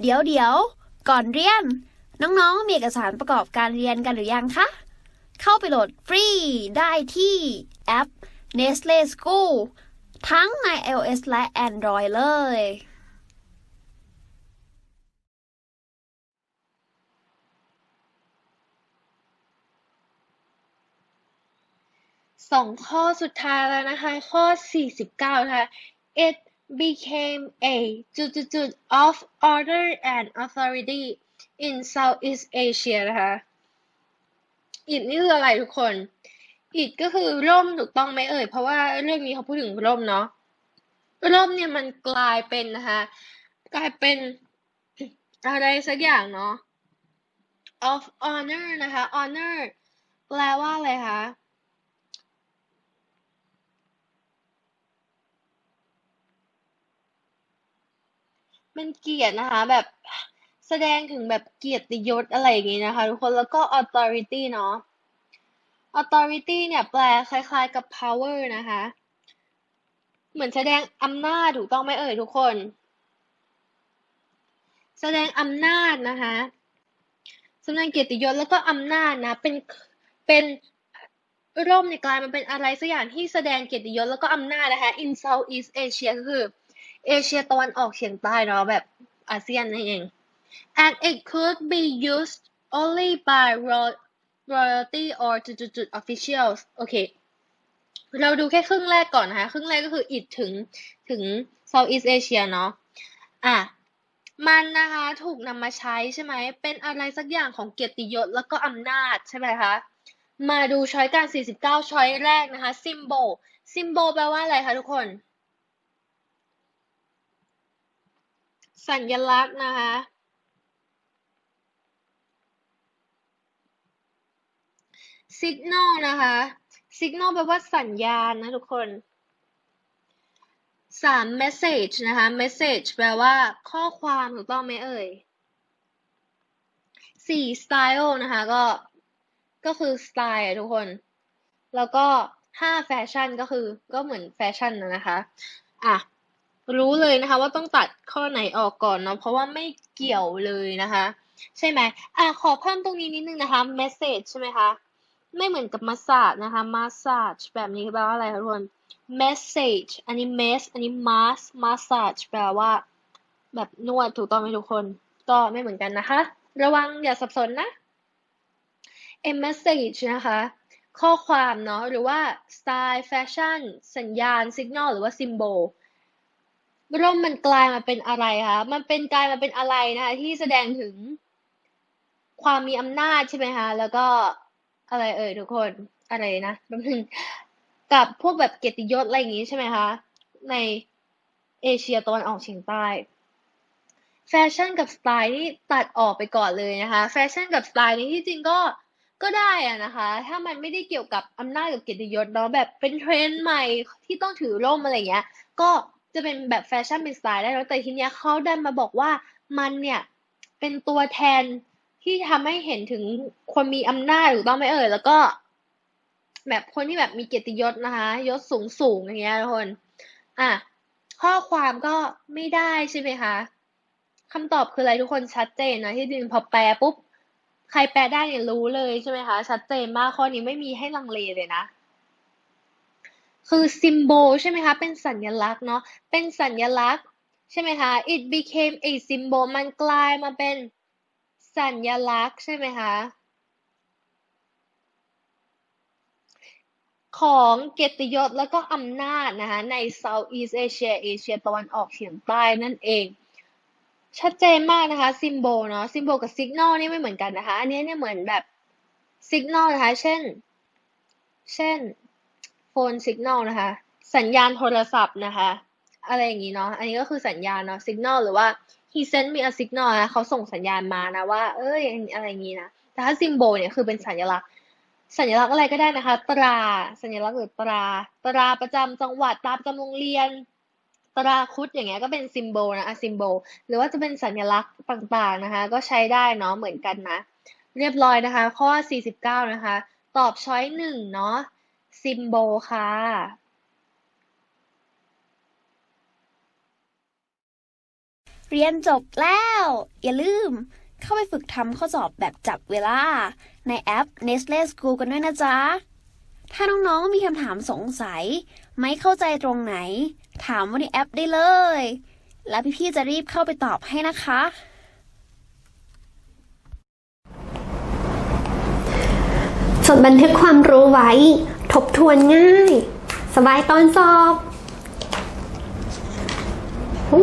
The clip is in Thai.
เดี๋ยวเดี๋ยวก่อนเรียน น้องๆ มีเอกสารประกอบการเรียนกันหรือยังคะ เข้าไปโหลดฟรีได้ที่แอป Nestle School ทั้งใน iOS และ Android เลย สองข้อสุดท้ายแล้วนะคะ ข้อ 49 นะคะ it became a of order and authority in Southeast Asia นะคะ it นี่คืออะไรทุกคน it ก็คือร่มถูกต้องไหมเอ่ย เพราะว่าเรื่องนี้เขาพูดถึงร่มเนาะ ร่มเนี่ยมันกลายเป็นนะคะ กลายเป็นอะไรสักอย่างเนาะ of honor นะคะ honor แปลว่าอะไรคะ มันเกียรตินะคะ แบบแสดงถึงแบบเกียรติยศอะไรอย่างงี้นะคะ ทุกคนแล้วก็ authority เนาะ authority เนี่ยแปลคล้ายๆกับ power นะคะ เหมือนแสดงอำนาจถูกต้องไหมเอ่ยทุกคน แสดงอำนาจนะคะแสดงเกียรติยศแล้วก็อำนาจนะ เป็นเป็นร่มในกลายมันเป็นอะไรสักอย่างที่แสดงเกียรติยศแล้วก็อำนาจนะคะ in Southeast Asia ก็คือ เอเชียตะวันออกเฉียงใต้เนาะแบบอาเซียนนั่นเอง and it could be used only by royalty or จุดๆ officials โอเค เราดูแค่ครึ่งแรกก่อนนะคะ ครึ่งแรกก็คือ it ถึงถึง Southeast Asia เนาะอะมันนะคะถูกนำมาใช้ใช่ไหม เป็นอะไรสักอย่างของเกียรติยศแล้วก็อำนาจใช่ไหมคะ มาดูช้อยการ 49 ช้อยแรกนะคะ symbol symbol แปลว่าอะไรคะทุกคน สัญลักษณ์นะคะ signal นะคะ signal แปลว่าสัญญาณนะทุกคนสาม message นะคะ message แปลว่าข้อความถูกต้องไหมเอ่ยสี่ style นะคะ ก็ ก็คือ style ทุกคน แล้วก็ห้า fashion ก็คือ ก็เหมือนแฟชั่นนะคะ อะ รู้เลยนะคะ ว่าต้องตัดข้อไหนออกก่อนเนาะเพราะว่าไม่เกี่ยวเลยนะคะ ใช่ไหมอะขอเพิ่มตรงนี้นิดนึงนะคะ message ใช่ไหมคะไม่เหมือนกับ massage นะคะ massage แบบนี้แปลว่าอะไรคะทุกคน message อันนี้ mess อันนี้ mass massage แปลว่า แบบนวดถูกต้องไหมทุกคน ก็ไม่เหมือนกันนะคะ ระวังอย่าสับสนนะ a message นะคะ ข้อความเนาะหรือว่า style fashion สัญญาณ signal หรือว่า symbol ร่มมันกลายมาเป็นอะไรคะมันเป็นกลายมาเป็นอะไรนะคะ ที่แสดงถึงความมีอำนาจใช่ไหมคะแล้วก็อะไรเอ่ยทุกคนอะไรนะรวมถึงกับพวกแบบเกียรติยศอะไรอย่างงี้ใช่ไหมคะ ในเอเชียตะวันออกเฉียงใต้แฟชั่นกับสไตล์นี่ตัดออกไปก่อนเลยนะคะ แฟชั่นกับสไตล์นี้ที่จริงก็ก็ได้อะนะคะ ถ้ามันไม่ได้เกี่ยวกับอำนาจกับเกียรติยศเนาะแบบเป็นเทรนด์ใหม่ที่ต้องถือร่มอะไรเงี้ย ก็ จะเป็นแบบแฟชั่นเป็นสไตล์ได้แล้วแต่ทีเนี้ยเขาดันมาบอกว่ามันเนี่ยเป็นตัวแทนที่ทำให้เห็นถึงคนมีอำนาจถูกต้องไหมเอ่ยแล้วก็แบบคนที่แบบมีเกียรติยศนะคะ ยศสูงสูงอย่างเงี้ยทุกคน อะ ข้อความก็ไม่ได้ใช่ไหมคะคำตอบคืออะไรทุกคนชัดเจนนะที่จริงพอแปลปุ๊บ ใครแปลได้เนี่ยรู้เลยใช่ไหมคะ ชัดเจนมากข้อนี้ไม่มีให้ลังเลเลยนะ คือ symbol ใช่ไหมคะ เป็นสัญลักษณ์เนาะ เป็นสัญลักษณ์ใช่ไหมคะ it became a symbol มันกลายมาเป็นสัญลักษณ์ใช่ไหมคะ ของเกียรติยศแล้วก็อำนาจนะคะ ใน Southeast Asia เอเชียตะวันออกเฉียงใต้นั่นเอง ชัดเจนมากนะคะ symbol เนาะ symbol กับ signal นี่ไม่เหมือนกันนะคะ อันนี้เนี่ยเหมือนแบบ signal นะคะ เช่น เช่น phone signal นะคะ สัญญาณโทรศัพท์นะคะ อะไรอย่างนี้เนาะ อันนี้ก็คือสัญญาณเนาะ signal หรือว่า he sent me a signal นะเขาส่งสัญญาณมานะว่า เอ้ยอะไรอย่างนี้นะ แต่ถ้า symbol เนี่ยคือเป็นสัญลักษณ์ สัญลักษณ์อะไรก็ได้นะคะ ตรา สัญลักษณ์หรือตรา ตราประจำจังหวัด ตราประจำโรงเรียน ตราคุดอย่างเงี้ยก็เป็นซิมโบลนะอะซิมโบลหรือว่าจะเป็นสัญลักษณ์ต่างๆนะคะ ก็ใช้ได้เนาะเหมือนกันนะ เรียบร้อยนะคะ ข้อ 49 นะคะ ตอบช้อยหนึ่งเนาะ ซิมโบลค่ะเรียนจบแล้ว อย่าลืม เข้าไปฝึกทำข้อสอบแบบจับเวลา ในแอป Nestle School กันด้วยนะจ๊ะ ถ้าน้องๆมีคำถามสงสัย ไม่เข้าใจตรงไหน ถามว่าในแอปได้เลย แล้วพี่ๆจะรีบเข้าไปตอบให้นะคะ จดบันทึกความรู้ไว้ ทบทวนง่าย สบายตอนสอบ อ